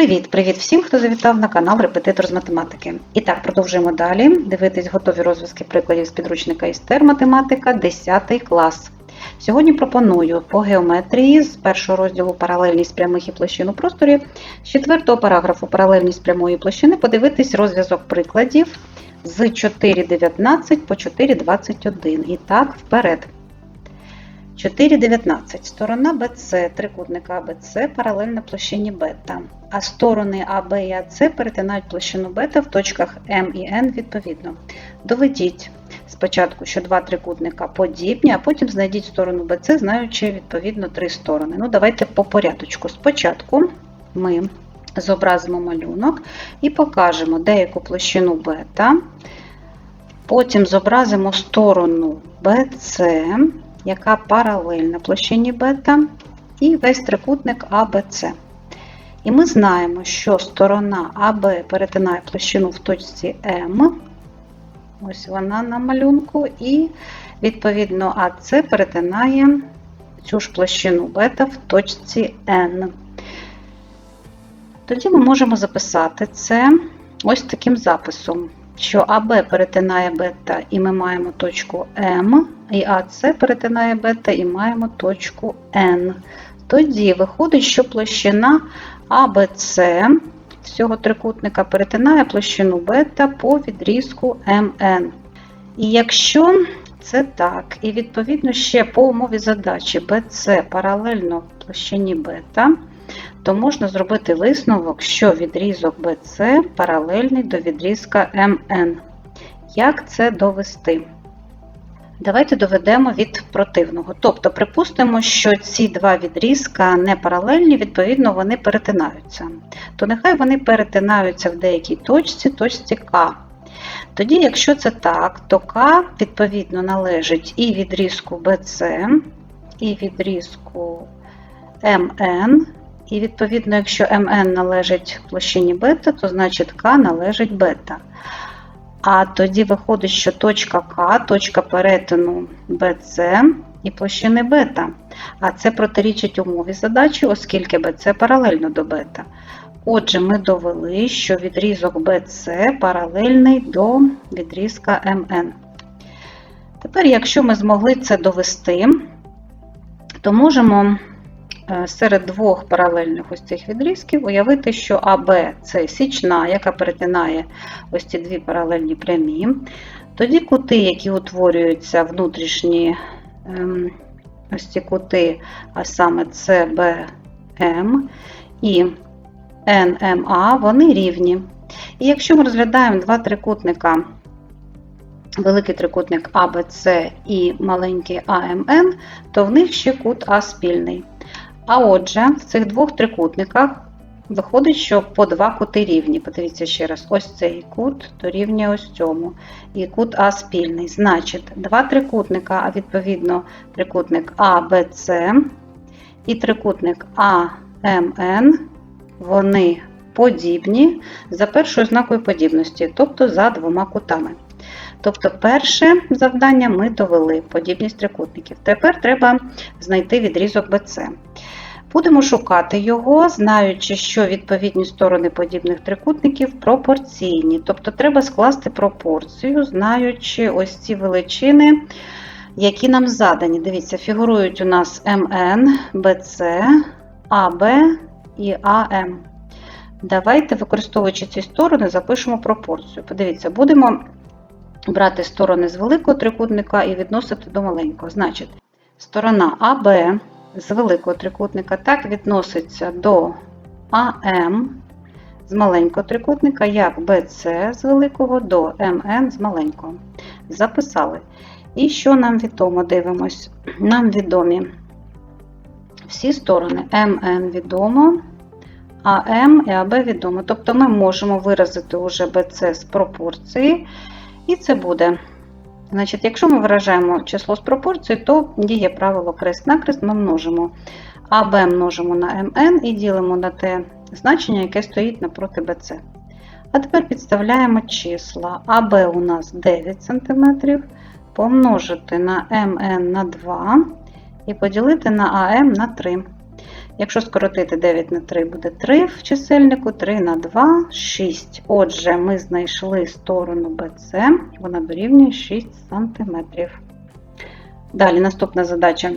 Привіт, привіт всім, хто завітав на канал Репетитор з математики. І так, продовжуємо далі дивитись готові розв'язки прикладів з підручника істер математика 10 клас. Сьогодні пропоную по геометрії з першого розділу паралельність прямих і площин у просторі, з четвертого параграфу паралельність прямої площини подивитись розв'язок прикладів з 4.19 по 4.21. І так, вперед. 4,19. Сторона BC трикутника ABC паралельна площині бета, а сторони АБ і АС перетинають площину бета в точках М і N відповідно. Доведіть спочатку, що два трикутника подібні, а потім знайдіть сторону BC, знаючи відповідно три сторони. Ну, давайте по порядочку. Спочатку ми зобразимо малюнок і покажемо деяку площину бета. Потім зобразимо сторону BC яка паралельна площині бета, і весь трикутник АБЦ. І ми знаємо, що сторона АБ перетинає площину в точці М, ось вона на малюнку, і відповідно АЦ перетинає цю ж площину бета в точці N. Тоді ми можемо записати це ось таким записом що АБ перетинає бета і ми маємо точку М, і АС перетинає бета і маємо точку N. Тоді виходить, що площина АБЦ всього трикутника перетинає площину бета по відрізку МН. І якщо це так, і відповідно ще по умові задачі BC паралельно площині бета, то можна зробити висновок, що відрізок BC паралельний до відрізка MN. Як це довести? Давайте доведемо від противного. Тобто, припустимо, що ці два відрізка не паралельні, відповідно, вони перетинаються. То нехай вони перетинаються в деякій точці, точці К. Тоді, якщо це так, то К відповідно належить і відрізку BC, і відрізку МН, і відповідно, якщо МН належить площині бета, то значить К належить бета. А тоді виходить, що точка К, точка перетину BC і площини бета. А це протирічить умові задачі, оскільки BC паралельно до бета. Отже, ми довели, що відрізок BC паралельний до відрізка MN. Тепер, якщо ми змогли це довести, то можемо серед двох паралельних ось цих відрізків уявити, що АБ це січна, яка перетинає ось ці дві паралельні прямі. Тоді кути, які утворюються внутрішні ем, ось ці кути, а саме CBM і NMA, вони рівні. І якщо ми розглядаємо два трикутника, великий трикутник ABC і маленький AMN, то в них ще кут А спільний. А отже, в цих двох трикутниках виходить, що по два кути рівні. Подивіться ще раз, ось цей кут дорівнює ось цьому. І кут А спільний. Значить, два трикутника, а відповідно трикутник АБЦ і трикутник АМН, вони подібні за першою знакою подібності, тобто за двома кутами. Тобто, перше завдання ми довели подібність трикутників. Тепер треба знайти відрізок BC. Будемо шукати його, знаючи, що відповідні сторони подібних трикутників пропорційні. Тобто треба скласти пропорцію, знаючи ось ці величини, які нам задані. Дивіться, фігурують у нас МН, БЦ, АБ і АМ. Давайте, використовуючи ці сторони, запишемо пропорцію. Подивіться, будемо брати сторони з великого трикутника і відносити до маленького. Значить, сторона АБ з великого трикутника так відноситься до АМ з маленького трикутника, як BC з великого до МН з маленького. Записали. І що нам відомо? Дивимось. Нам відомі всі сторони МН відомо, АМ і АБ відомо. Тобто ми можемо виразити уже BC з пропорції. І це буде. Значить, Якщо ми виражаємо число з пропорцією, то діє правило крест-накрест, ми множимо АБ множимо на МН і ділимо на те значення, яке стоїть напроти БЦ. А тепер підставляємо числа. АБ у нас 9 см, помножити на МН на 2 і поділити на АМ на 3. Якщо скоротити 9 на 3, буде 3 в чисельнику, 3 на 2, 6. Отже, ми знайшли сторону BC, вона дорівнює 6 см. Далі наступна задача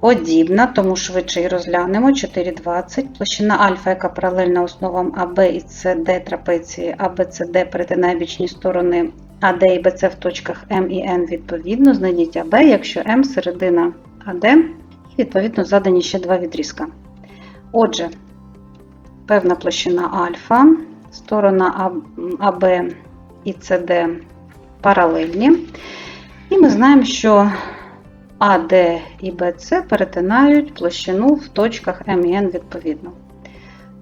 подібна, тому швидше і розглянемо. 4,20. Площина альфа, яка паралельна основам АБ і СД трапеції ABCD перетинає бічні сторони АД і БЦ в точках М і Н відповідно. Знайдіть АБ, якщо М середина АД, відповідно задані ще два відрізка. Отже, певна площина альфа, сторона АБ і СД паралельні. І ми знаємо, що АД і БЦ перетинають площину в точках М і Н відповідно.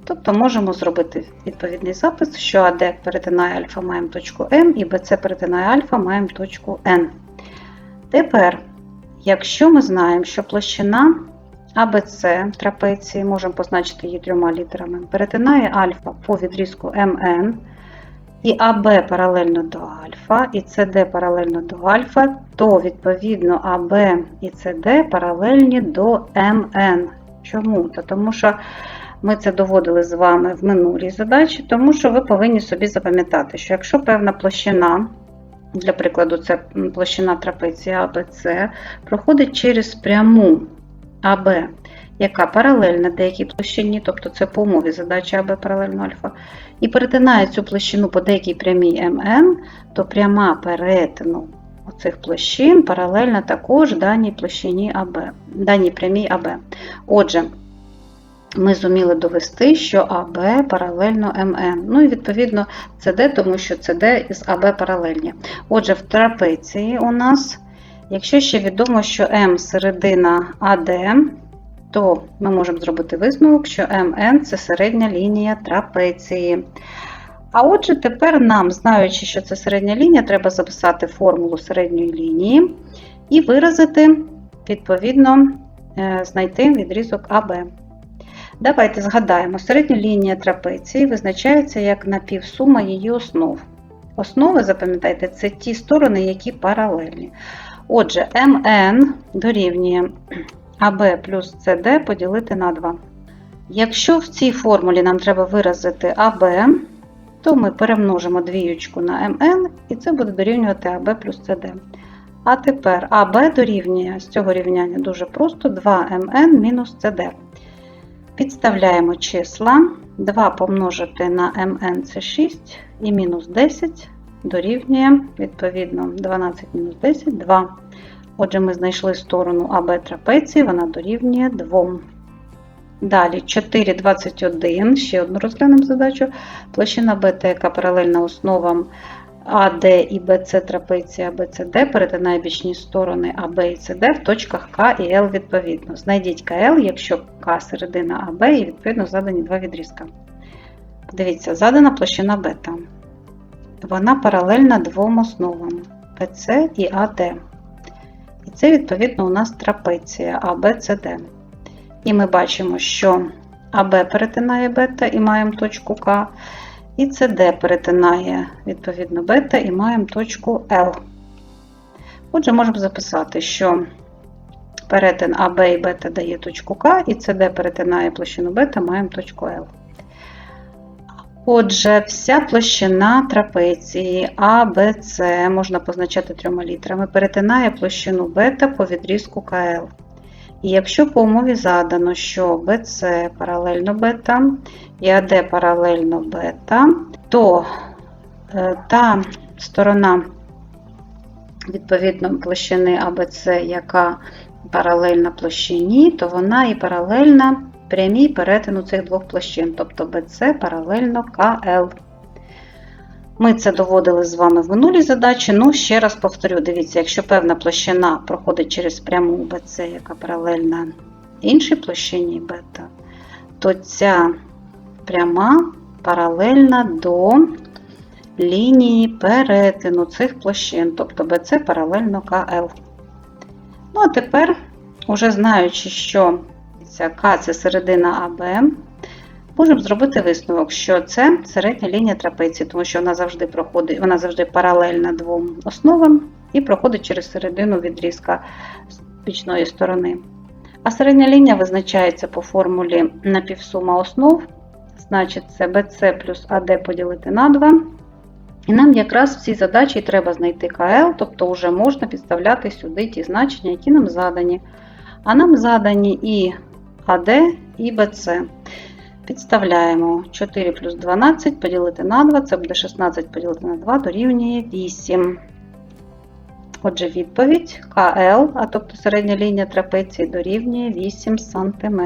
Тобто можемо зробити відповідний запис, що АД перетинає альфа, маємо точку М, і БЦ перетинає альфа, маємо точку Н. Тепер, якщо ми знаємо, що площина АБЦ трапеції, можемо позначити її трьома літерами, перетинає альфа по відрізку МН, і АБ паралельно до альфа, і СД паралельно до альфа, то відповідно АБ і СД паралельні до МН. Чому? Та Тому що ми це доводили з вами в минулій задачі, тому що ви повинні собі запам'ятати, що якщо певна площина, для прикладу, це площина трапеції АБЦ, проходить через пряму АБ, яка паралельна деякій площині, тобто це по умові задачі АБ паралельно альфа, і перетинає цю площину по деякій прямій МН, то пряма перетину оцих площин паралельна також даній площині АБ, даній прямій АБ. Отже, ми зуміли довести, що АБ паралельно МН. Ну і відповідно СД, тому що СД із АБ паралельні. Отже, в трапеції у нас, якщо ще відомо, що М середина АД, то ми можемо зробити висновок, що МН це середня лінія трапеції. А отже, тепер нам, знаючи, що це середня лінія, треба записати формулу середньої лінії і виразити, відповідно, е, знайти відрізок АБ. Давайте згадаємо, середня лінія трапеції визначається як напівсума її основ. Основи, запам'ятайте, це ті сторони, які паралельні. Отже, МН дорівнює АБ плюс СД поділити на 2. Якщо в цій формулі нам треба виразити АБ, то ми перемножимо двіючку на МН, і це буде дорівнювати АБ плюс СД. А тепер АБ дорівнює з цього рівняння дуже просто 2МН мінус СД. Підставляємо числа. 2 помножити на МН це 6 і мінус 10 дорівнює, відповідно, 12 мінус 10 2. Отже, ми знайшли сторону АБ трапеції, вона дорівнює 2. Далі 4, 21, ще одну розглянемо задачу. Площина бета, яка паралельна основам АД і БЦ трапеція АБЦД перетинає бічні сторони АБ і СД в точках К і Л відповідно. Знайдіть КЛ, якщо К середина АБ і відповідно задані два відрізка. Подивіться, задана площина бета. Вона паралельна двом основам ПЦ і АД. І це, відповідно, у нас трапеція АБЦД. І ми бачимо, що АБ перетинає бета і маємо точку К. І СД перетинає, відповідно, бета і маємо точку L. Отже, можемо записати, що перетин АБ і бета дає точку К, і СД перетинає площину бета, маємо точку L. Отже, вся площина трапеції АБЦ, можна позначати трьома літерами, перетинає площину бета по відрізку КЛ. І якщо по умові задано, що BC паралельно бета і AD паралельно бета, то е, та сторона відповідно площини ABC, яка паралельна площині, то вона і паралельна прямій перетину цих двох площин, тобто BC паралельно КЛ. Ми це доводили з вами в минулій задачі. Ну, ще раз повторю, дивіться, якщо певна площина проходить через пряму BC, яка паралельна іншій площині бета, то ця пряма паралельна до лінії перетину цих площин, тобто BC паралельно КЛ. Ну, а тепер, уже знаючи, що ця К це середина АБ, можемо зробити висновок, що це середня лінія трапеції, тому що вона завжди проходить, вона завжди паралельна двом основам і проходить через середину відрізка з бічної сторони. А середня лінія визначається по формулі напівсума основ. Значить, це BC плюс AD поділити на 2. І нам якраз в цій задачі треба знайти КЛ, тобто вже можна підставляти сюди ті значення, які нам задані. А нам задані і АД, і БЦ. Підставляємо 4 плюс 12 поділити на 2, це буде 16 поділити на 2 дорівнює 8. Отже, відповідь КЛ, а тобто середня лінія трапеції дорівнює 8 см.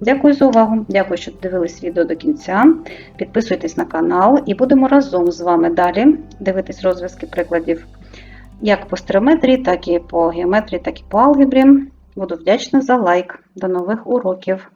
Дякую за увагу. Дякую, що дивились відео до кінця. Підписуйтесь на канал і будемо разом з вами далі дивитись розв'язки прикладів як по стереометрії, так і по геометрії, так і по алгебрі. Буду вдячна за лайк. До нових уроків!